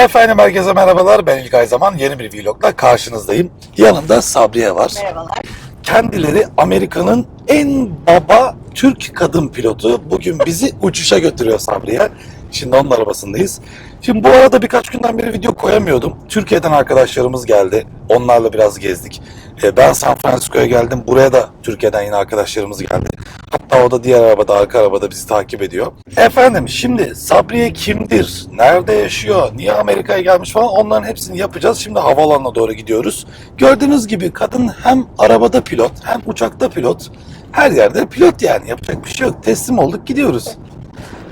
Efendim herkese merhabalar. Ben İlkay Zaman. Yeni bir vlogla karşınızdayım. Yanımda Sabriye var. Merhabalar. Kendileri Amerika'nın en baba Türk kadın pilotu. Bugün bizi uçuşa götürüyor Sabriye. Şimdi onun arabasındayız. Şimdi bu arada birkaç günden beri video koyamıyordum. Türkiye'den arkadaşlarımız geldi. Onlarla biraz gezdik. Ee, Ben San Francisco'ya geldim. Buraya da Türkiye'den yine arkadaşlarımız geldi. Hatta o da diğer arabada, arka arabada bizi takip ediyor. Efendim şimdi Sabriye kimdir? Nerede yaşıyor? Niye Amerika'ya gelmiş falan onların hepsini yapacağız. Şimdi havaalanına doğru gidiyoruz. Gördüğünüz gibi kadın hem arabada pilot hem uçakta pilot. Her yerde pilot yani yapacak bir şey yok. Teslim olduk gidiyoruz.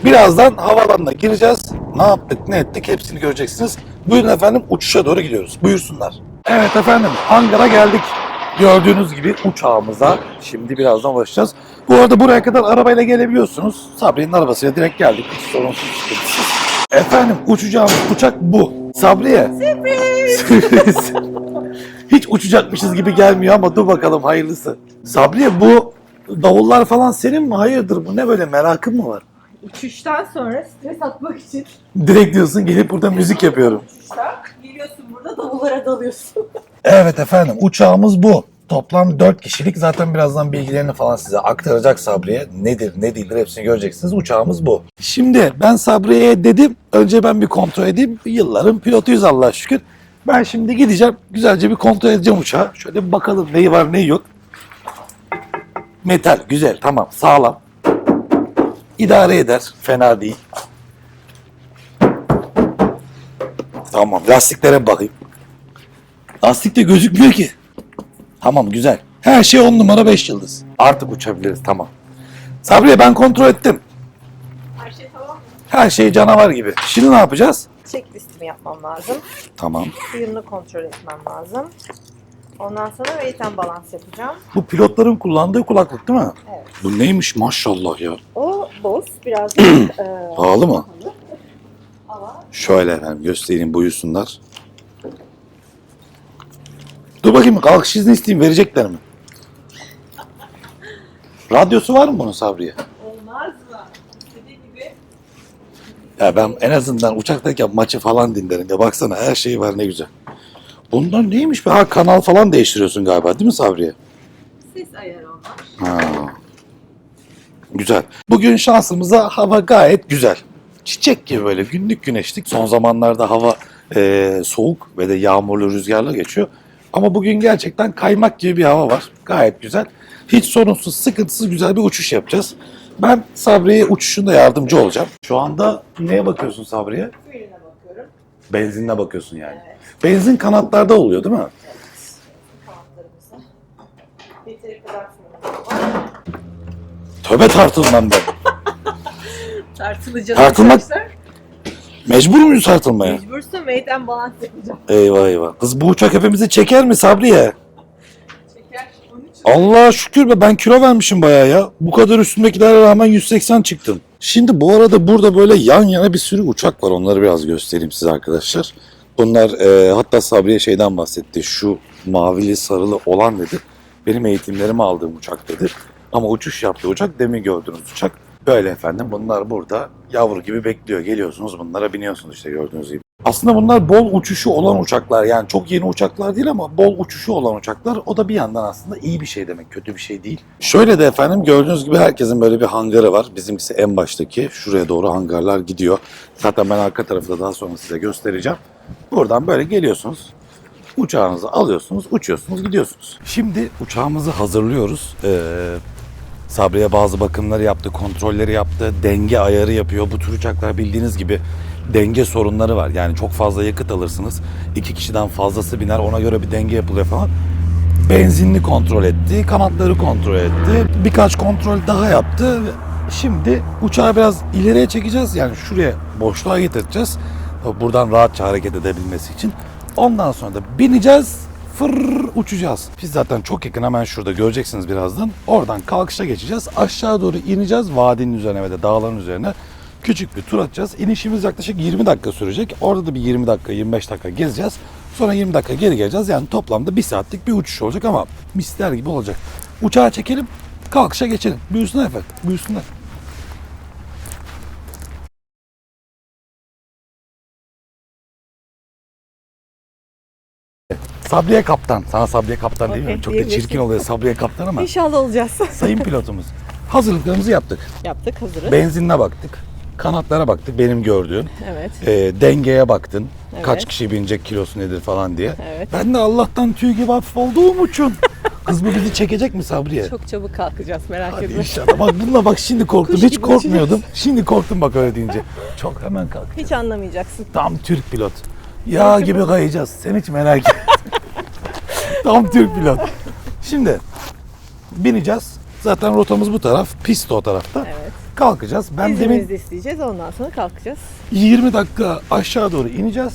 Birazdan havaalanına gireceğiz. Ne yaptık ne ettik hepsini göreceksiniz. Buyurun efendim uçuşa doğru gidiyoruz. Buyursunlar. Evet efendim hangara geldik. Gördüğünüz gibi uçağımıza şimdi birazdan ulaşacağız. Bu arada buraya kadar arabayla gelebiliyorsunuz. Sabriye'nin arabasıyla direkt geldik. Hiç sorunsuz sıkıntısız. Efendim uçacağımız uçak bu. Sabriye. Sürpriz. Hiç uçacakmışız gibi gelmiyor ama dur bakalım hayırlısı. Sabriye bu davullar falan senin mi? Hayırdır bu ne böyle merakın mı var? Uçuştan sonra stres atmak için Direkt diyorsun gelip burada müzik yapıyorum. uçuşta geliyorsun burada davullara dalıyorsun. Evet efendim uçağımız bu. Toplam 4 kişilik zaten birazdan bilgilerini falan size aktaracak Sabriye. Nedir ne değildir hepsini göreceksiniz. Uçağımız bu. Şimdi ben Sabriye'ye dedim önce ben bir kontrol edeyim. Yılların pilotuyuz Allah'a şükür. Ben şimdi gideceğim güzelce bir kontrol edeceğim uçağı. Şöyle bir bakalım neyi var neyi yok. Metal güzel tamam sağlam. İdare eder fena değil. Tamam lastiklere bakayım. Lastik de gözükmüyor ki. Tamam güzel. Her şey on numara 5 yıldız. Artık uçabiliriz tamam. Sabriye ben kontrol ettim. Her şey tamam mı? Her şey canavar gibi. Şimdi ne yapacağız? Checklistimi yapmam lazım. Tamam. Suyunu kontrol etmem lazım. Ondan sonra weight and balance yapacağım. Bu pilotların kullandığı kulaklık değil mi? Evet. Bu neymiş maşallah ya. O boz birazcık e, Pahalı mı? ama Şöyle efendim göstereyim buyursunlar. Dur bakayım kalkış izni isteyeyim verecekler mi? Radyosu var mı bunun Sabriye? olmaz mı? İstediğin gibi Ya ben en azından uçaktayken maçı falan dinlerim. Ya baksana her şey var ne güzel. Bunlar neymiş be? Ha kanal falan değiştiriyorsun galiba değil mi Sabriye? ses ayarı onlar. Ha. Güzel. Bugün şansımıza hava gayet güzel. Çiçek gibi böyle günlük güneşlik. Son zamanlarda hava e, soğuk ve de yağmurlu rüzgarla geçiyor. Ama bugün gerçekten kaymak gibi bir hava var. Gayet güzel. Hiç sorunsuz, sıkıntısız güzel bir uçuş yapacağız. Ben Sabriye'ye uçuşunda yardımcı olacağım. Şu anda neye bakıyorsun Sabriye? Fuel'ine bakıyorum. Benzinine bakıyorsun yani. Benzin kanatlarda oluyor değil mi? Töbe tartılmam ben. Tartılacağız Tartılmak- arkadaşlar. Mecbur muyuz tartılmaya? Mecbursun weight and balance yapacağım. Eyvah eyvah. Kız bu uçak hepimizi çeker mi Sabriye? Şeker onun için. Allah şükür be ben kilo vermişim bayağı ya. Bu kadar üstündekilere rağmen 180 çıktım. Şimdi bu arada burada böyle yan yana bir sürü uçak var. Onları biraz göstereyim size arkadaşlar. Bunlar e, hatta Sabriye şeyden bahsetti. Şu mavili sarılı olan dedi. Benim eğitimlerimi aldığım uçak dedi. Ama uçuş yaptığı uçak demin gördüğünüz uçak. Böyle efendim bunlar burada yavru gibi bekliyor. Geliyorsunuz bunlara biniyorsunuz işte gördüğünüz gibi. Aslında bunlar bol uçuşu olan uçaklar. Yani çok yeni uçaklar değil ama bol uçuşu olan uçaklar. O da bir yandan aslında iyi bir şey demek, kötü bir şey değil. Şöyle de efendim gördüğünüz gibi herkesin böyle bir hangarı var. Bizimkisi en baştaki. Şuraya doğru hangarlar gidiyor. Zaten ben arka tarafı da daha sonra size göstereceğim. Buradan böyle geliyorsunuz. Uçağınızı alıyorsunuz, uçuyorsunuz, gidiyorsunuz. Şimdi uçağımızı hazırlıyoruz. Ee, Sabriye bazı bakımları yaptı, kontrolleri yaptı, denge ayarı yapıyor. Bu tür uçaklar bildiğiniz gibi denge sorunları var. Yani çok fazla yakıt alırsınız. iki kişiden fazlası biner, ona göre bir denge yapılıyor falan. Benzinli kontrol etti, kanatları kontrol etti. Birkaç kontrol daha yaptı. Şimdi uçağı biraz ileriye çekeceğiz. Yani şuraya boşluğa getireceğiz. Buradan rahatça hareket edebilmesi için. Ondan sonra da bineceğiz. Fır uçacağız. Biz zaten çok yakın hemen şurada göreceksiniz birazdan. Oradan kalkışa geçeceğiz. Aşağı doğru ineceğiz vadinin üzerine ve de dağların üzerine. Küçük bir tur atacağız. İnişimiz yaklaşık 20 dakika sürecek. Orada da bir 20 dakika 25 dakika gezeceğiz. Sonra 20 dakika geri geleceğiz. Yani toplamda 1 saatlik bir uçuş olacak ama misler gibi olacak. Uçağa çekelim, kalkışa geçelim. Buyursunlar efendim, buyursunlar. Sabriye Kaptan. Sana Sabriye Kaptan değil mi? Çok da çirkin oluyor Sabriye Kaptan ama İnşallah olacağız. sayın pilotumuz. Hazırlıklarımızı yaptık. Yaptık hazırız. Benzinine baktık. Kanatlara baktık benim gördüğüm. Evet. Ee, dengeye baktın. Evet. Kaç kişi binecek kilosu nedir falan diye. Evet. Ben de Allah'tan tüy gibi hafif olduğum için. Kız bu bizi çekecek mi Sabriye? Çok çabuk kalkacağız merak Hadi etme. inşallah. Bak bununla bak şimdi korktum. Kuş Hiç korkmuyordum. Şimdi korktum bak öyle deyince. Çok hemen kalk. Hiç anlamayacaksın. Tam Türk pilot. Yağ gibi kayacağız. Sen hiç merak etme. Tam Türk pilot. Şimdi bineceğiz. Zaten rotamız bu taraf. Pist o tarafta. Evet. Kalkacağız. Ben İznimizi demin isteyeceğiz ondan sonra kalkacağız. 20 dakika aşağı doğru ineceğiz.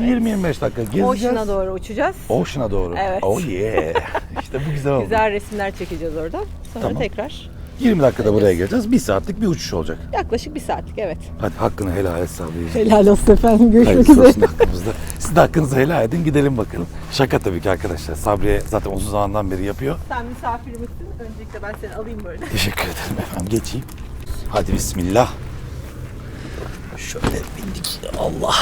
20-25 dakika gezeceğiz. Ocean'a doğru uçacağız. Ocean'a doğru. Evet. Oh yeah. İşte bu güzel oldu. Güzel resimler çekeceğiz orada. Sonra Tamam. tekrar 20 dakikada buraya geleceğiz. Bir saatlik bir uçuş olacak. yaklaşık bir saatlik evet. Hadi hakkını helal et Sabriye. Helal olsun efendim. Görüşmek Hayırlısı olsun hakkımızda. Siz de hakkınızı helal edin gidelim bakalım. Şaka tabii ki arkadaşlar. Sabriye zaten uzun zamandan beri yapıyor. Sen misafirimizsin. Öncelikle ben seni alayım böyle. Teşekkür ederim efendim. Geçeyim. Hadi bismillah. Şöyle bindik. Allah.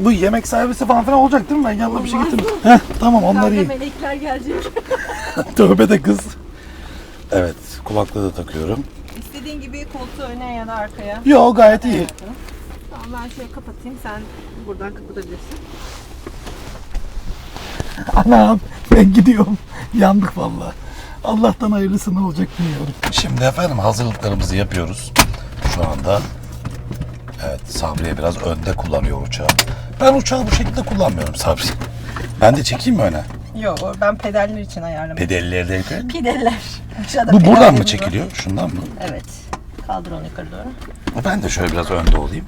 Bu yemek servisi falan filan olacak değil mi? Ben yanına bir şey getirdim. Heh, tamam onlar iyi. melekler gelecek. Tövbe de kız. Evet kulaklığı da takıyorum. İstediğin gibi koltuğu öne ya da arkaya. Yo gayet iyi. Tamam ben şöyle kapatayım. Sen buradan kapatabilirsin. Anam ben gidiyorum. Yandık vallahi. Allah'tan hayırlısı ne olacak bilmiyorum. Şimdi efendim hazırlıklarımızı yapıyoruz. Şu anda evet Sabriye biraz önde kullanıyor uçağı. Ben uçağı bu şekilde kullanmıyorum Sabri. Ben de çekeyim mi öne? Yok ben pedaller için ayarlamışım. Pedelleri de. Pideler. Aşağıda Bu buradan mı pedallerimiz var. çekiliyor? Şundan mı? Evet. Kaldır onu yukarı doğru. Ben de şöyle biraz önde olayım.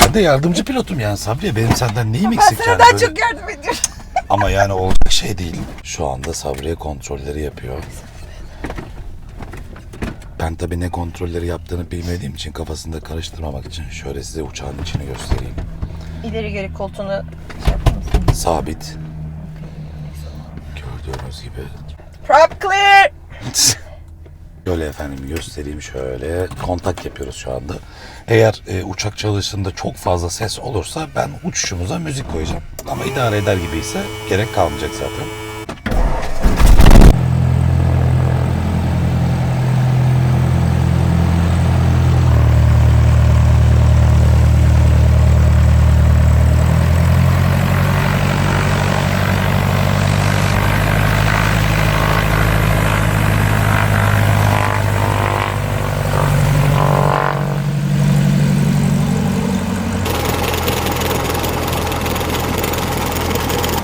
Ben de yardımcı pilotum yani Sabriye. Benim senden neyim eksik yani? böyle? yardım ediyorum. Ama yani olacak şey değil. Şu anda Sabriye kontrolleri yapıyor. Ben tabii ne kontrolleri yaptığını bilmediğim için kafasında karıştırmamak için şöyle size uçağın içini göstereyim. İleri geri koltuğunu şey yapar mısın? Sabit. Gördüğünüz gibi. Prop clear. Şöyle efendim göstereyim şöyle. Kontak yapıyoruz şu anda. Eğer e, uçak çalıştığında çok fazla ses olursa ben uçuşumuza müzik koyacağım. Ama idare eder gibi ise gerek kalmayacak zaten.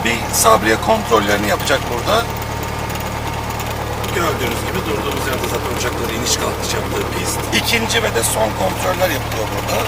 bir sabriye kontrollerini yapacak burada. Gördüğünüz gibi durduğumuz yerde zaten uçakları iniş kalkış yaptığı pist. İkinci ve de son kontroller yapılıyor burada.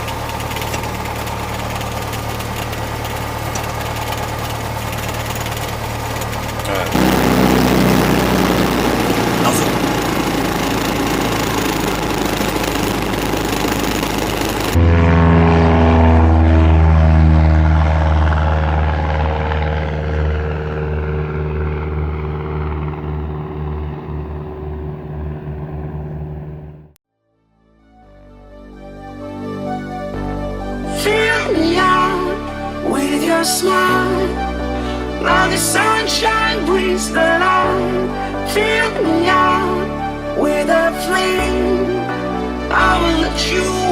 You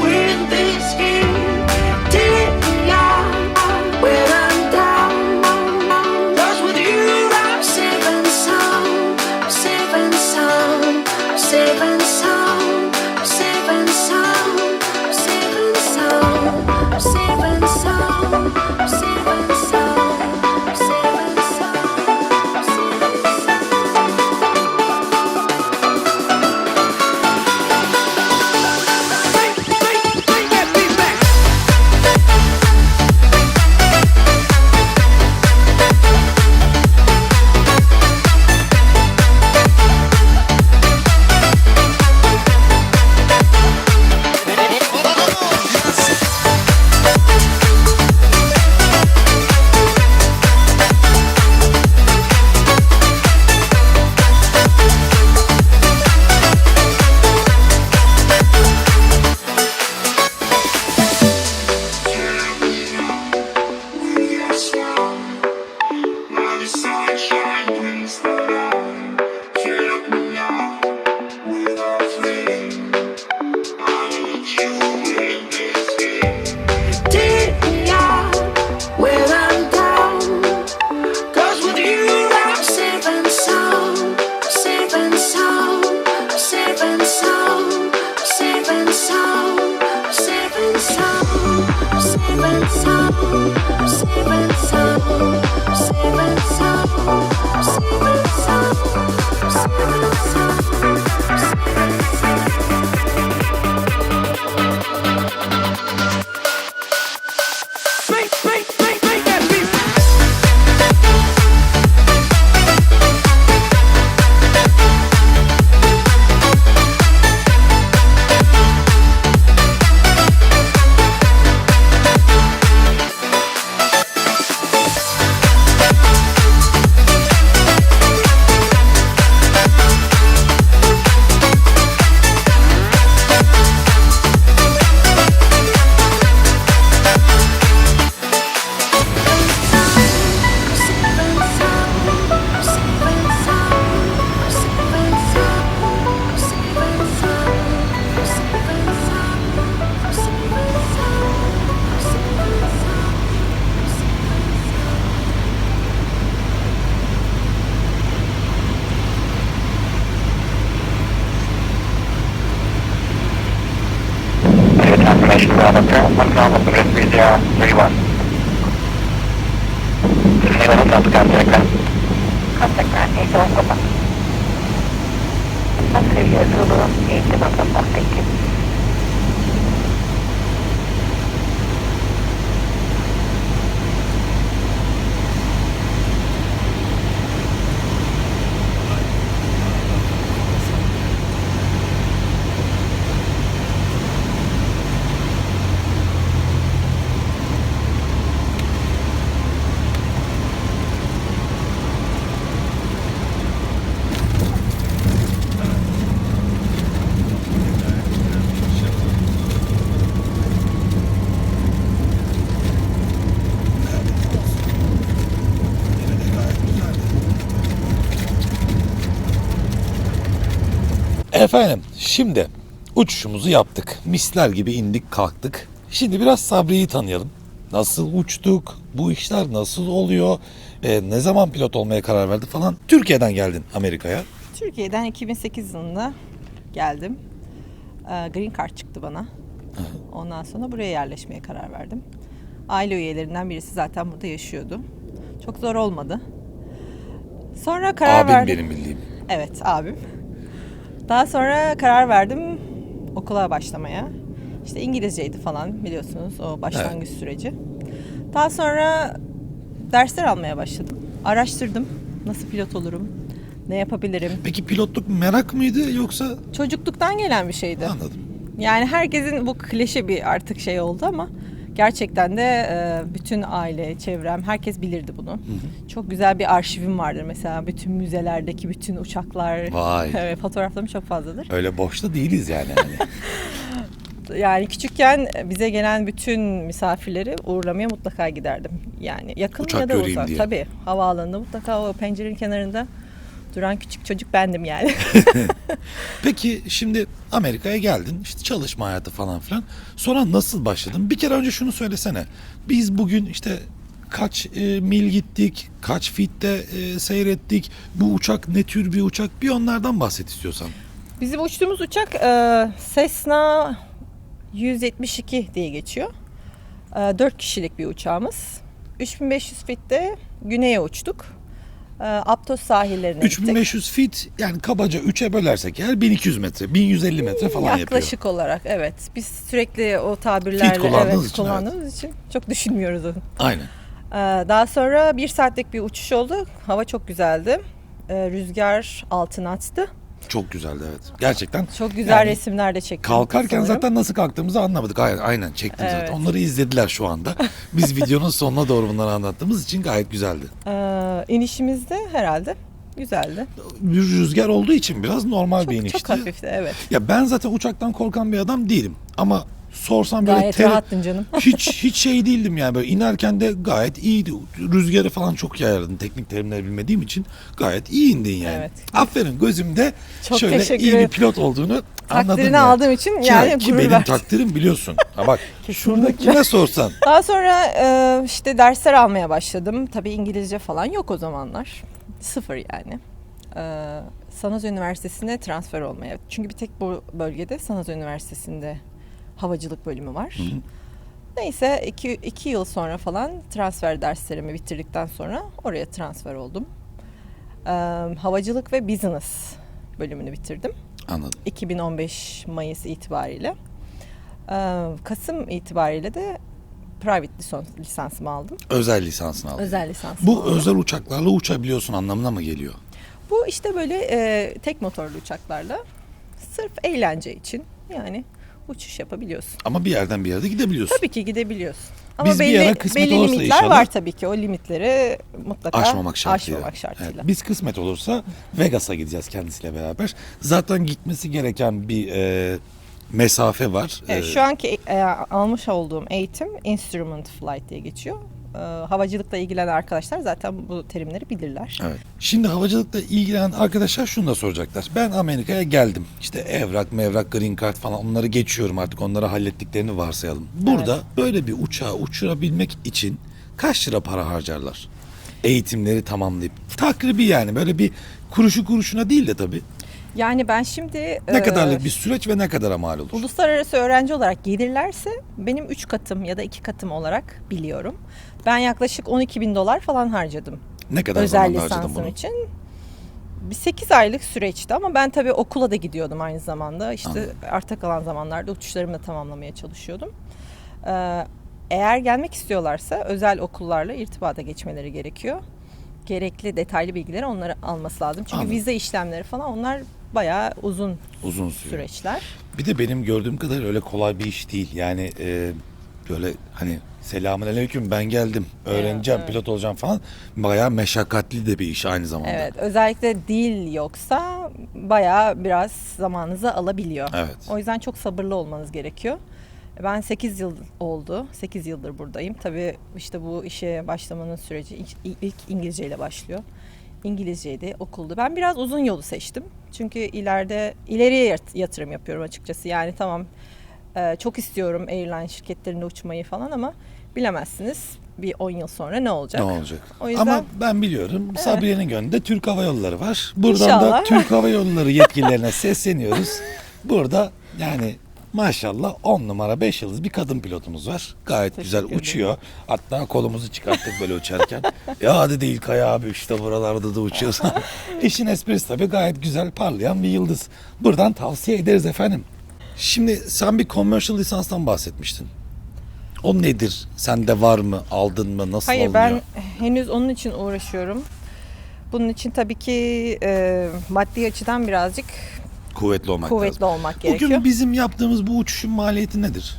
station Bravo 1 Bravo Bravo 3031. Anyone else have contact ground? Contact ground 815. Australia Zulu 815, thank you. Efendim şimdi uçuşumuzu yaptık. Misler gibi indik kalktık. Şimdi biraz Sabri'yi tanıyalım. Nasıl uçtuk? Bu işler nasıl oluyor? e, ne zaman pilot olmaya karar verdi falan. Türkiye'den geldin Amerika'ya. Türkiye'den 2008 yılında geldim. Ee, Green Card çıktı bana. Ondan sonra buraya yerleşmeye karar verdim. Aile üyelerinden birisi zaten burada yaşıyordu. Çok zor olmadı. Sonra karar Abim verdim. benim bildiğim. Evet abim. Daha sonra karar verdim okula başlamaya. İşte İngilizceydi falan biliyorsunuz o başlangıç süreci. Daha sonra dersler almaya başladım. Araştırdım nasıl pilot olurum, ne yapabilirim. Peki pilotluk merak mıydı yoksa Çocukluktan gelen bir şeydi. anladım. Yani herkesin bu klişe bir artık şey oldu ama gerçekten de e, bütün aile, çevrem, herkes bilirdi bunu. Çok güzel bir arşivim vardır mesela bütün müzelerdeki bütün uçaklar. Vay. Evet, fotoğraflarım çok fazladır. Öyle boşta değiliz yani. Hani. Yani küçükken bize gelen bütün misafirleri uğurlamaya mutlaka giderdim. Yani yakın Uçak ya da uzak. diye. Tabii havaalanında mutlaka o pencerenin kenarında duran küçük çocuk bendim yani. Peki şimdi Amerika'ya geldin işte çalışma hayatı falan filan. Sonra nasıl başladın? Bir kere önce şunu söylesene. Biz bugün işte kaç e, mil gittik, kaç fitte e, seyrettik, bu uçak ne tür bir uçak bir onlardan bahset istiyorsan. Bizim uçtuğumuz uçak e, Cessna 172 diye geçiyor. E, 4 kişilik bir uçağımız. 3500 fitte güneye uçtuk. E, Aptos sahillerine gittik. 3500 fit yani kabaca 3'e bölersek eğer 1200 metre, 1150 metre falan yapıyor. Yaklaşık olarak evet. Biz sürekli o tabirlerle Fit kullandığınız evet, için, kullandığımız için çok düşünmüyoruz onu. Aynen. Ee, Daha sonra bir saatlik bir uçuş oldu. Hava çok güzeldi. Ee, Rüzgar altına açtı. Çok güzeldi evet. Gerçekten. Çok güzel Yani resimler de çektim. Kalkarken sanırım. zaten nasıl kalktığımızı anlamadık. Aynen, aynen çektim Evet. zaten. Onları izlediler şu anda. Biz videonun sonuna doğru bunları anlattığımız için gayet güzeldi. Ee, inişimizde herhalde güzeldi. Bir rüzgar olduğu için biraz normal bir Çok, inişti. çok hafifti evet. Ya ben zaten uçaktan korkan bir adam değilim. Ama sorsam böyle Gayet ter- rahattın canım. hiç hiç şey değildim yani böyle inerken de gayet iyiydi. Rüzgarı falan çok yayardın teknik terimleri bilmediğim için gayet iyi indin yani. Evet. Aferin gözümde Çok şöyle teşekkür iyi bir ederim. pilot olduğunu anladım. Takdirini yani. aldığım için Ki- yani ki gurur benim verdim. takdirim biliyorsun. Ha bak şurada kime sorsan Daha sonra e, işte dersler almaya başladım. Tabii İngilizce falan yok o zamanlar. Sıfır yani. E, Sanaz Üniversitesi'ne transfer olmaya. Çünkü bir tek bu bölgede Sanaz Üniversitesi'nde havacılık bölümü var. Neyse iki, iki yıl sonra falan transfer derslerimi bitirdikten sonra oraya transfer oldum. Ee, havacılık ve business bölümünü bitirdim. Anladım. 2015 Mayıs itibariyle. Ee, Kasım itibariyle de private lisans, lisansımı aldım. Özel lisansını aldın. Özel lisans. Bu özel uçaklarla uçabiliyorsun anlamına mı geliyor? Bu işte böyle e, tek motorlu uçaklarla sırf eğlence için yani uçuş yapabiliyorsun. Ama bir yerden bir yerde gidebiliyorsun. Tabii ki gidebiliyorsun. Ama Biz bir belli, ara kısmet belli olursa limitler inşallah- var tabii ki. O limitleri mutlaka Aşmamak şartıyla. aşmamak şartıyla. Evet, biz kısmet olursa Vegas'a gideceğiz kendisiyle beraber. Zaten gitmesi gereken bir e, mesafe var. Evet, E, şu anki e, almış olduğum eğitim instrument flight diye geçiyor. E, havacılıkla ilgilenen arkadaşlar zaten bu terimleri bilirler. Evet. Şimdi havacılıkla ilgilenen arkadaşlar şunu da soracaklar. Ben Amerika'ya geldim. İşte evrak, mevrak, green card falan onları geçiyorum artık. Onları hallettiklerini varsayalım. Burada böyle bir uçağı uçurabilmek için kaç lira para harcarlar? Eğitimleri tamamlayıp. Takribi yani böyle bir kuruşu kuruşuna değil de tabii. Yani ben şimdi Ne e, kadarlık bir süreç ve ne kadara mal olur? Uluslararası öğrenci olarak gelirlerse benim 3 katım ya da 2 katım olarak biliyorum. Ben yaklaşık 12 bin dolar falan harcadım. Ne kadar özel zamanda harcadın bunu? için. Bir 8 aylık süreçti ama ben tabii okula da gidiyordum aynı zamanda. İşte Anladım. arta kalan zamanlarda uçuşlarımı da tamamlamaya çalışıyordum. Ee, eğer gelmek istiyorlarsa özel okullarla irtibata geçmeleri gerekiyor. Gerekli detaylı bilgileri onları alması lazım. Çünkü Anladım. vize işlemleri falan onlar bayağı uzun Uzun sürüyor. süreçler. Bir de benim gördüğüm kadar öyle kolay bir iş değil. Yani e, böyle hani selamun aleyküm ben geldim öğreneceğim evet. pilot olacağım falan. Bayağı meşakkatli de bir iş aynı zamanda. Evet, özellikle dil yoksa bayağı biraz zamanınızı alabiliyor. Evet. O yüzden çok sabırlı olmanız gerekiyor. Ben 8 yıl oldu. 8 yıldır buradayım. Tabii işte bu işe başlamanın süreci ilk, ilk İngilizce ile başlıyor. İngilizceydi, okuldu. Ben biraz uzun yolu seçtim. Çünkü ileride ileriye yat- yatırım yapıyorum açıkçası. Yani tamam e, çok istiyorum airline şirketlerinde uçmayı falan ama bilemezsiniz bir 10 yıl sonra ne olacak? Ne olacak? O yüzden- Ama ben biliyorum Sabriye'nin gönlünde Türk Hava Yolları var. Buradan da İnşallah. Türk Hava Yolları yetkililerine sesleniyoruz. Burada yani maşallah 10 numara 5 yıldız bir kadın pilotumuz var. Gayet güzel ederim. uçuyor. Hatta kolumuzu çıkarttık böyle uçarken. ya hadi değil Kaya abi işte buralarda da uçuyorsun. İşin esprisi tabii gayet güzel parlayan bir yıldız. Buradan tavsiye ederiz efendim. Şimdi sen bir commercial lisanstan bahsetmiştin. O nedir? Sende var mı? Aldın mı? Nasıl Hayır alınıyor? ben henüz onun için uğraşıyorum. Bunun için tabii ki e, maddi açıdan birazcık Kuvvetli olmak kuvvetli lazım. olmak gerekiyor. Bugün bizim yaptığımız bu uçuşun maliyeti nedir?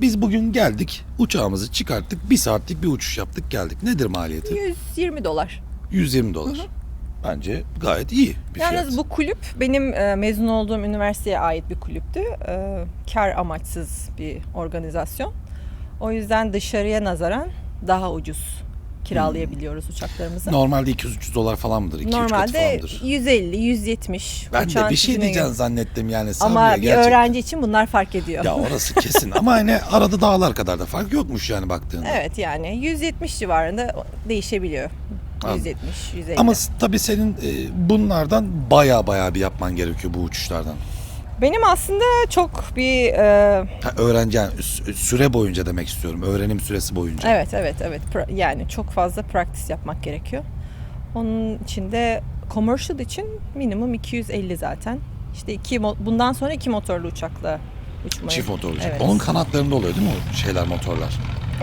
Biz bugün geldik, uçağımızı çıkarttık, bir saatlik bir uçuş yaptık geldik. Nedir maliyeti? 120 dolar. 120 dolar. Bence gayet iyi bir Yalnız fiyat. bu kulüp benim e, mezun olduğum üniversiteye ait bir kulüptü. E, kar amaçsız bir organizasyon. O yüzden dışarıya nazaran daha ucuz kiralayabiliyoruz uçaklarımızı. Normalde 200-300 dolar falan mıdır? 2-3 katı Normalde falandır. 150, 170. Ben de bir şey diyeceğim zannettim yani Sabriye Ama bir gerçekten. öğrenci için bunlar fark ediyor. Ya orası kesin ama hani arada dağlar kadar da fark yokmuş yani baktığında. Evet yani 170 civarında değişebiliyor. Anladım. 170, 150. Ama tabii senin e, bunlardan baya baya bir yapman gerekiyor bu uçuşlardan. Benim aslında çok bir e, Ha, öğrenci yani süre boyunca demek istiyorum. Öğrenim süresi boyunca. evet evet evet pra- yani çok fazla practice yapmak gerekiyor. Onun için de commercial için minimum 250 zaten. İşte iki bundan sonra iki motorlu uçakla uçmayı. Çift motor olacak. Evet. Onun kanatlarında oluyor değil mi o şeyler motorlar?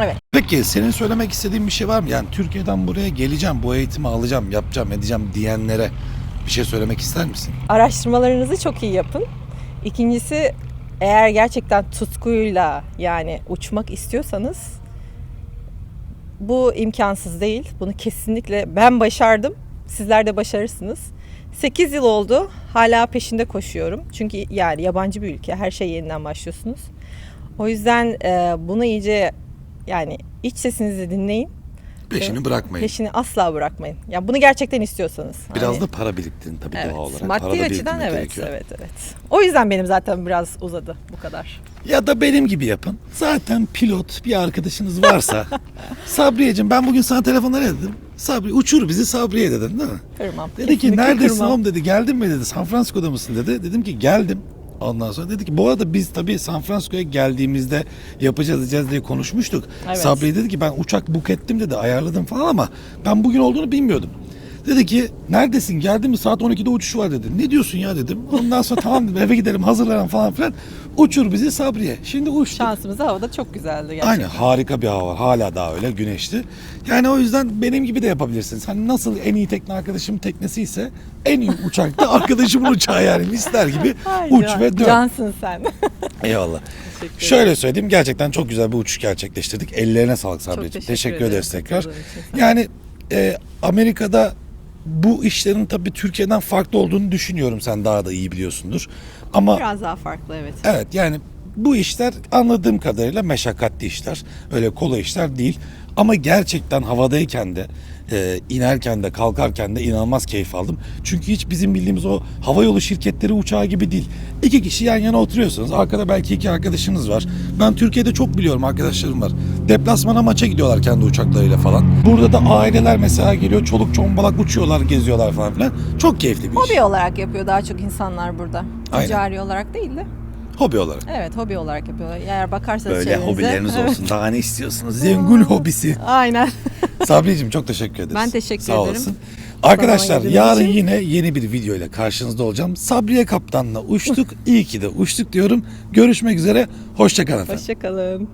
Evet. Peki senin söylemek istediğin bir şey var mı? Yani Türkiye'den buraya geleceğim, bu eğitimi alacağım, yapacağım, edeceğim diyenlere bir şey söylemek ister misin? Araştırmalarınızı çok iyi yapın. İkincisi eğer gerçekten tutkuyla yani uçmak istiyorsanız bu imkansız değil. Bunu kesinlikle ben başardım. Sizler de başarırsınız. 8 yıl oldu. Hala peşinde koşuyorum. Çünkü yani yabancı bir ülke. Her şey yeniden başlıyorsunuz. O yüzden e, bunu iyice yani iç sesinizi dinleyin. Peşini bırakmayın. Peşini asla bırakmayın. Ya bunu gerçekten istiyorsanız. Biraz Hani- da para biriktirin tabii Evet. doğal olarak. Para da Maddi açıdan biriktirmek evet, gerekiyor. evet, evet. O yüzden benim zaten biraz uzadı bu kadar. Ya da benim gibi yapın. Zaten pilot bir arkadaşınız varsa. Sabriyeciğim ben bugün sana telefonlar dedim. Sabri uçur bizi Sabriye dedin değil mi? Kırmam. Dedi ki Kesinlikle neredesin kırmam. oğlum dedi. Geldin mi dedi. San Francisco'da mısın dedi. Dedim ki geldim. Ondan sonra dedi ki bu arada biz tabii San Francisco'ya geldiğimizde yapacağız edeceğiz diye konuşmuştuk. Evet. Sabri dedi ki ben uçak book ettim dedi ayarladım falan ama ben bugün olduğunu bilmiyordum. Dedi ki neredesin geldin mi saat 12'de uçuş var dedi. Ne diyorsun ya dedim. Ondan sonra tamam dedim eve gidelim hazırlanalım falan filan. Uçur bizi Sabriye. Şimdi uçtuk. Şansımız havada çok güzeldi gerçekten. Aynen harika bir hava var. Hala daha öyle güneşli. Yani o yüzden benim gibi de yapabilirsiniz. Hani nasıl en iyi tekne arkadaşım teknesi ise en iyi uçakta arkadaşımın uçağı yani misler gibi Ay uç ve dön. Cansın sen. Eyvallah. Şöyle söyleyeyim gerçekten çok güzel bir uçuş gerçekleştirdik. Ellerine sağlık Çok Sabri'ciğim. teşekkür Teşekkür, ederiz tekrar. Yani e, Amerika'da bu işlerin tabii Türkiye'den farklı olduğunu düşünüyorum. Sen daha da iyi biliyorsundur. Ama Biraz daha farklı evet. Evet yani bu işler anladığım kadarıyla meşakkatli işler. Öyle kolay işler değil. Ama gerçekten havadayken de e, inerken de kalkarken de inanılmaz keyif aldım. Çünkü hiç bizim bildiğimiz o havayolu şirketleri uçağı gibi değil. İki kişi yan yana oturuyorsunuz. Arkada belki iki arkadaşınız var. Ben Türkiye'de çok biliyorum arkadaşlarım var. Deplasmana maça gidiyorlar kendi uçaklarıyla falan. Burada da aileler mesela geliyor. Çoluk çombalak uçuyorlar, geziyorlar falan filan. Çok keyifli bir iş. Hobi olarak yapıyor daha çok insanlar burada. Aynen. Ticari olarak değil de. Hobi olarak. Evet hobi olarak yapıyorlar. Eğer bakarsanız Böyle çevrenize- hobileriniz olsun. Daha ne istiyorsunuz? Zengul hobisi. Aynen. Sabriciğim çok teşekkür ederiz. Ben teşekkür Sağ ederim. olasın. Arkadaşlar yarın için. yine yeni bir video ile karşınızda olacağım. Sabriye Kaptan'la uçtuk. İyi ki de uçtuk diyorum. Görüşmek üzere. Hoşçakalın efendim. Hoşçakalın.